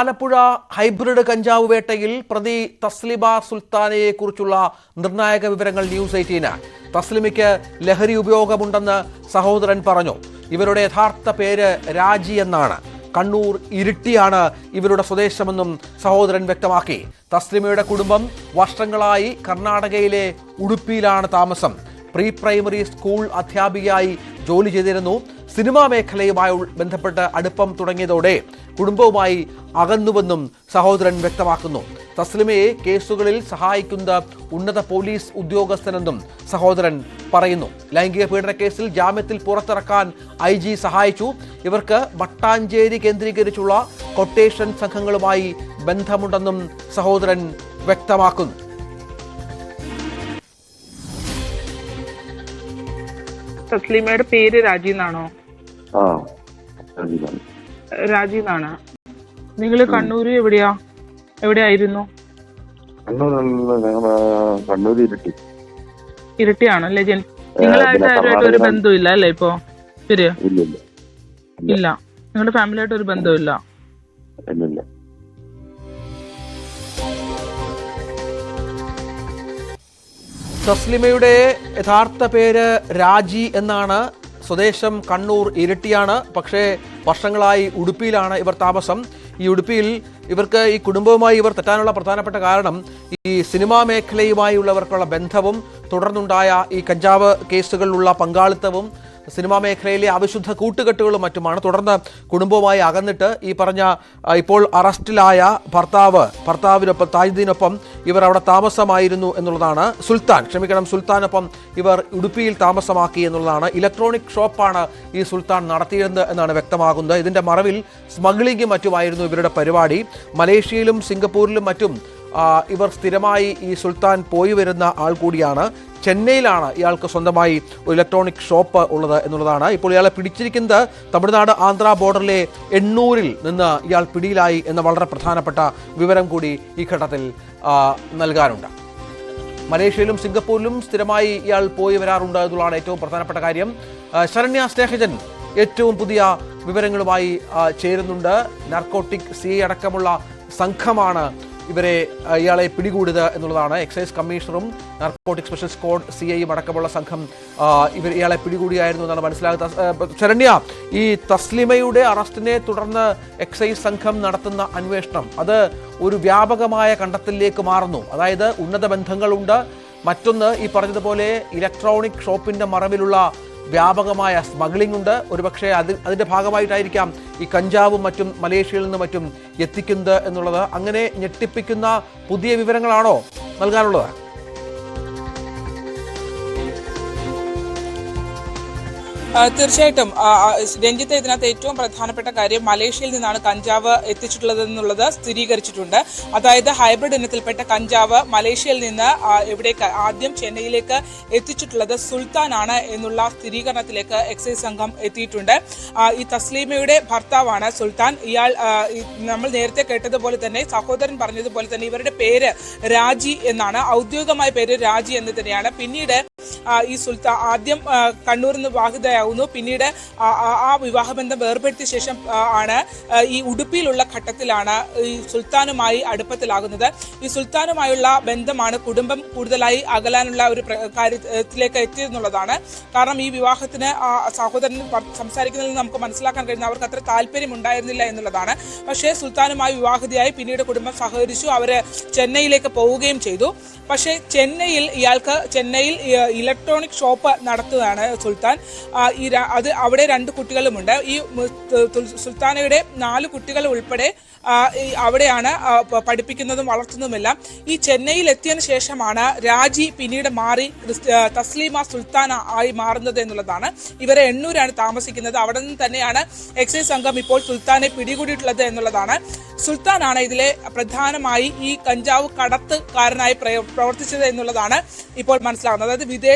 Alappuzha hybrid കഞ്ചാവ് വേട്ടയിൽ പ്രതി തസ്ലിബ സുൽത്താനയെ കുറിച്ചുള്ള നിർണായക വിവരങ്ങൾ ന്യൂസ് എയ്റ്റീന്. തസ്ലിമയ്ക്ക് ലഹരി ഉപയോഗമുണ്ടെന്ന് സഹോദരൻ പറഞ്ഞു. ഇവരുടെ യഥാർത്ഥ പേര് രാജി എന്നാണ്. കണ്ണൂർ ഇരിട്ടിയാണ് ഇവരുടെ സ്വദേശമെന്നും സഹോദരൻ വ്യക്തമാക്കി. തസ്ലിമയുടെ കുടുംബം വർഷങ്ങളായി കർണാടകയിലെ ഉടുപ്പിയിലാണ് താമസം. പ്രീ പ്രൈമറി സ്കൂൾ അധ്യാപികയായി ജോലി ചെയ്തിരുന്നു. സിനിമാ മേഖലയുമായി ബന്ധപ്പെട്ട് അടുപ്പം തുടങ്ങിയതോടെ കുടുംബവുമായി അകന്നുവെന്നും സഹോദരൻ വ്യക്തമാക്കുന്നു. തസ്ലിമയെ കേസുകളിൽ സഹായിക്കുന്ന ഉന്നത പോലീസ് ഉദ്യോഗസ്ഥനെന്നും സഹോദരൻ പറയുന്നു. ലൈംഗിക പീഡന കേസിൽ ജാമ്യത്തിൽ പുറത്തിറക്കാൻ ഐ ജി സഹായിച്ചു. ഇവർക്ക് മട്ടാഞ്ചേരി കേന്ദ്രീകരിച്ചുള്ള കൊട്ടേഷൻ സംഘങ്ങളുമായി ബന്ധമുണ്ടെന്നും സഹോദരൻ വ്യക്തമാക്കുന്നു. തസ്ലിമയുടെ പേര് രാജി എന്നാണോ? ആ രാജീവാണ്. നിങ്ങൾ കണ്ണൂര് എവിടെയാ? എവിടെയായിരുന്നു? കണ്ണൂരുള്ള ഞങ്ങൾ കണ്ണൂർ ഇരട്ടി. ഇരട്ടിയാണോ അല്ലേ ജൻ നിങ്ങളായിട്ട് ആരുമായിട്ട് ഒരു ബന്ധമില്ല അല്ലേ ഇപ്പോ? ശരിയാ ഇല്ല നിങ്ങളുടെ ഫാമിലിയായിട്ട് ഒരു ബന്ധമില്ല ഇല്ല ഇല്ല. തസ്ലിമയുടെ യഥാർത്ഥ പേര് രാജി എന്നാണ് സ്വദേശം കണ്ണൂർ ഇരട്ടിയാണ്. പക്ഷേ വർഷങ്ങളായി ഉടുപ്പിയിലാണ് ഇവർ താമസം. ഈ ഉടുപ്പിയിൽ ഇവർക്ക് ഈ കുടുംബവുമായി ഇവർ തെറ്റാനുള്ള പ്രധാനപ്പെട്ട കാരണം ഈ സിനിമാ മേഖലയുമായുള്ളവർക്കുള്ള ബന്ധവും തുടർന്നുണ്ടായ ഈ കഞ്ചാവ് കേസുകളിലുള്ള പങ്കാളിത്തവും സിനിമാ മേഖലയിലെ അവിശുദ്ധ കൂട്ടുകെട്ടുകളും മറ്റുമാണ്. തുടർന്ന് കുടുംബവുമായി അകന്നിട്ട് ഈ പറഞ്ഞ ഇപ്പോൾ അറസ്റ്റിലായ ഭർത്താവ് ഭർത്താവിനൊപ്പം താജുദ്ദീനൊപ്പം ഇവർ അവിടെ താമസമായിരുന്നു എന്നുള്ളതാണ് സുൽത്താൻ. ക്ഷമിക്കണം സുൽത്താനൊപ്പം ഇവർ ഉടുപ്പിയിൽ താമസമാക്കി എന്നുള്ളതാണ് ഇലക്ട്രോണിക് ഷോപ്പാണ് ഈ സുൽത്താൻ നടത്തിയിരുന്നത് എന്നാണ് വ്യക്തമാകുന്നത്. ഇതിന്റെ മറവിൽ സ്മഗ്ലിംഗും മറ്റുമായിരുന്നു ഇവരുടെ പരിപാടി. മലേഷ്യയിലും സിംഗപ്പൂരിലും മറ്റും ഇവർ സ്ഥിരമായി ഈ സുൽത്താൻ പോയി വരുന്ന ആൾ കൂടിയാണ് ചെന്നൈയിലാണ് ഇയാൾക്ക് സ്വന്തമായി ഒരു ഇലക്ട്രോണിക് ഷോപ്പ് ഉള്ളത് എന്നുള്ളതാണ്. ഇപ്പോൾ ഇയാളെ പിടിച്ചിരിക്കുന്നത് തമിഴ്നാട് ആന്ധ്ര ബോർഡറിലെ എണ്ണൂരിൽ നിന്ന് ഇയാൾ പിടിയിലായി എന്ന വളരെ പ്രധാനപ്പെട്ട വിവരം കൂടി ഈ ഘട്ടത്തിൽ നൽകാനുണ്ട്. മലേഷ്യയിലും സിംഗപ്പൂരിലും സ്ഥിരമായി ഇയാൾ പോയി വരാറുണ്ട് എന്നുള്ളതാണ് ഏറ്റവും പ്രധാനപ്പെട്ട കാര്യം. ശരണ്യ സ്നേഹജൻ ഏറ്റവും പുതിയ വിവരങ്ങളുമായി ചേരുന്നുണ്ട്. നാർക്കോട്ടിക് സി അടക്കമുള്ള സംഘമാണ് ഇവരെ ഇയാളെ പിടികൂടിയത് എന്നുള്ളതാണ്. എക്സൈസ് കമ്മീഷണറും നാർക്കോട്ടിക് സ്പെഷ്യൽ സ്ക്വാഡ് സി ഐയും അടക്കമുള്ള സംഘം ഇവർ ഇയാളെ പിടികൂടിയായിരുന്നു എന്നാണ് മനസ്സിലാകുന്നത്. ശരണ്യ ഈ തസ്ലിമയുടെ അറസ്റ്റിനെ തുടർന്ന് എക്സൈസ് സംഘം നടത്തുന്ന അന്വേഷണം അത് ഒരു വ്യാപകമായ കണ്ടെത്തലിലേക്ക് മാറുന്നു. അതായത് ഉന്നത ബന്ധങ്ങളുണ്ട്. മറ്റൊന്ന് ഈ പറഞ്ഞതുപോലെ ഇലക്ട്രോണിക് ഷോപ്പിന്റെ മറവിലുള്ള വ്യാപകമായ സ്മഗ്ലിംഗ് ഉണ്ട്. ഒരുപക്ഷെ അത് അതിന്റെ ഭാഗമായിട്ടായിരിക്കാം ഈ കഞ്ചാവും മറ്റും മലേഷ്യയിൽ നിന്ന് മറ്റും എത്തിക്കുന്നത് എന്നുള്ളത്. അങ്ങനെ ഞെട്ടിപ്പിക്കുന്ന പുതിയ വിവരങ്ങളാണോ നൽകാനുള്ളത്? തീർച്ചയായിട്ടും. രഞ്ജിത്ത് ഇതിനകത്ത് ഏറ്റവും പ്രധാനപ്പെട്ട കാര്യം മലേഷ്യയിൽ നിന്നാണ് കഞ്ചാവ് എത്തിച്ചിട്ടുള്ളതെന്നുള്ളത് സ്ഥിരീകരിച്ചിട്ടുണ്ട്. അതായത് ഹൈബ്രിഡ് ഇനത്തിൽപ്പെട്ട കഞ്ചാവ് മലേഷ്യയിൽ നിന്ന് എവിടേക്ക് ആദ്യം ചെന്നൈയിലേക്ക് എത്തിച്ചിട്ടുള്ളത് സുൽത്താൻ ആണ് എന്നുള്ള സ്ഥിരീകരണത്തിലേക്ക് എക്സൈസ് സംഘം എത്തിയിട്ടുണ്ട്. ഈ തസ്ലീമയുടെ ഭർത്താവാണ് സുൽത്താൻ. ഇയാൾ നമ്മൾ നേരത്തെ കേട്ടതുപോലെ തന്നെ സഹോദരൻ പറഞ്ഞതുപോലെ തന്നെ ഇവരുടെ പേര് രാജി എന്നാണ്. ഔദ്യോഗികമായ പേര് രാജി എന്ന് തന്നെയാണ്. പിന്നീട് ഈ സുൽത്താൻ ആദ്യം കണ്ണൂരിൽ നിന്ന് വിവാഹിതയാകുന്നു പിന്നീട് ആ വിവാഹബന്ധം വേർപെടുത്തിയ ശേഷം ആണ് ഈ ഉടുപ്പിയിലുള്ള ഘട്ടത്തിലാണ് ഈ സുൽത്താനുമായി അടുപ്പത്തിലാകുന്നത്. ഈ സുൽത്താനുമായുള്ള ബന്ധമാണ് കുടുംബം കൂടുതലായി അകലാനുള്ള ഒരു കാര്യത്തിലേക്ക് എത്തിയെന്നുള്ളതാണ്. കാരണം ഈ വിവാഹത്തിന് സഹോദരൻ സംസാരിക്കുന്നതിൽ നിന്ന് നമുക്ക് മനസ്സിലാക്കാൻ കഴിയുന്ന അവർക്ക് അത്ര താല്പര്യം ഉണ്ടായിരുന്നില്ല എന്നുള്ളതാണ്. പക്ഷേ സുൽത്താനുമായി വിവാഹിതയായി പിന്നീട് കുടുംബം സഹകരിച്ചു. അവർ ചെന്നൈയിലേക്ക് പോവുകയും ചെയ്തു. പക്ഷേ ചെന്നൈയിൽ ഇയാൾക്ക് ചെന്നൈയിൽ ഇലക്ട്രോണിക് ഷോപ്പ് നടത്തുകയാണ് സുൽത്താൻ. ഈ അത് അവിടെ രണ്ട് കുട്ടികളുമുണ്ട്. ഈ സുൽത്താനയുടെ നാല് കുട്ടികൾ ഉൾപ്പെടെ അവിടെയാണ് പഠിപ്പിക്കുന്നതും വളർത്തുന്നതുമെല്ലാം ഈ ചെന്നൈയിൽ എത്തിയതിനു ശേഷമാണ് രാജി പിന്നീട് മാറി തസ്ലീമ സുൽത്താന ആയി മാറുന്നത് എന്നുള്ളതാണ്. ഇവരെ എണ്ണൂരാണ് താമസിക്കുന്നത്. അവിടെ നിന്ന് തന്നെയാണ് എക്സൈസ് സംഘം ഇപ്പോൾ സുൽത്താനെ പിടികൂടിയിട്ടുള്ളത് എന്നുള്ളതാണ്. സുൽത്താനാണ് ഇതിലെ പ്രധാനമായി ഈ കഞ്ചാവ് കടത്തുകാരനായി പ്രവർത്തിച്ചത് എന്നുള്ളതാണ് ഇപ്പോൾ മനസ്സിലാകുന്നത് അതായത് വിദേശ